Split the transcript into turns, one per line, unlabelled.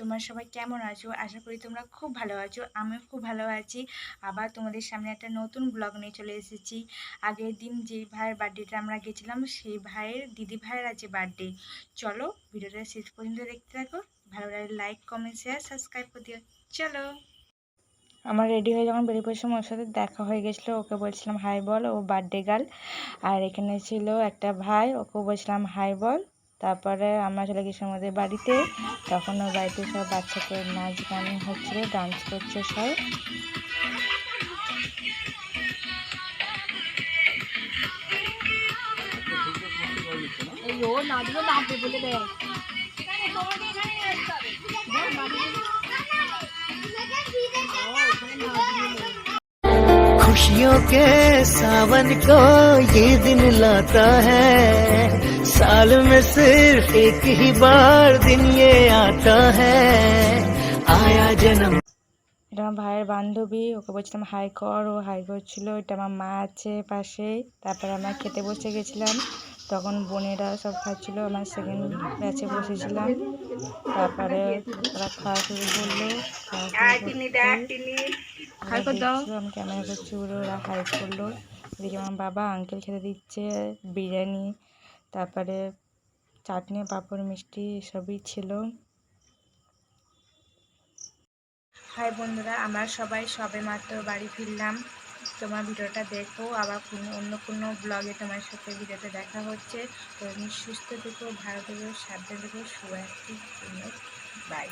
তোমরা সবাই কেমন আছো? আশা করি তোমরা খুব ভালো আছো, আমিও খুব ভালো আছি। আবার তোমাদের সামনে একটা নতুন ব্লগ নিয়ে চলে এসেছি। আগের দিন যে ভাইয়ের বার্থডেটা আমরা গেছিলাম, সেই ভাইয়ের দিদি ভাইয়ের আছে বার্থডে চলো ভিডিওটা শেষ পর্যন্ত দেখতে থাকো। ভালো লাগে লাইক কমেন্ট শেয়ার সাবস্ক্রাইব করে দিও। চলো। আমার রেডি হয়ে যখন বেরিয়ে পড়ছিলাম, ওর সাথে দেখা হয়ে গেছিল। ওকে বলছিলাম হাই বল, ও বার্থডে গার্ল আর এখানে ছিল একটা ভাই ওকে বলছিলাম হাই বল। তারপরে আমরা চলে গেছি আমাদের বাড়িতে। তখন ওর বাড়িতে সব বাচ্চাকে নাচ গান হচ্ছিল ডান্স করছে সব।
ও নাচবে নাচবে বলে দেয়।
खुशियों के सावन को ये दिन लाता है साल में सिर्फ एक ही बार दिन ये आता है आया जन्म
এটা আমার ভাইয়ের বান্ধবী ওকে বলছিলাম হাই কর ও হাই করছিল এটা আমার মা আছে পাশে তারপরে আমরা খেতে বসে গেছিলাম তখন বোনেরা সব খাচ্ছিলো আমার সেকেন্ড ব্যাচে বসেছিলাম। তারপরে ওরা খাওয়া শুরু করল আমি ক্যামেরা করছি বলে ওরা হাই করল। এদিকে আমার বাবা আঙ্কেল খেতে দিচ্ছে বিরিয়ানি তারপরে চাটনি পাঁপড় মিষ্টি এসবই ছিল। হাই বন্ধুরা আমরা সবাই সবে মাত্র বাড়ি ফিরলাম। তোমার ভিডিওটা দেখো, আবার কোনো, অন্য কোনো ব্লগে তোমার সাথে ভিডিওতে দেখা হচ্ছে। তো সুস্থ থেকো, ভালো থেকো, সাবধান থেকো একটি বাই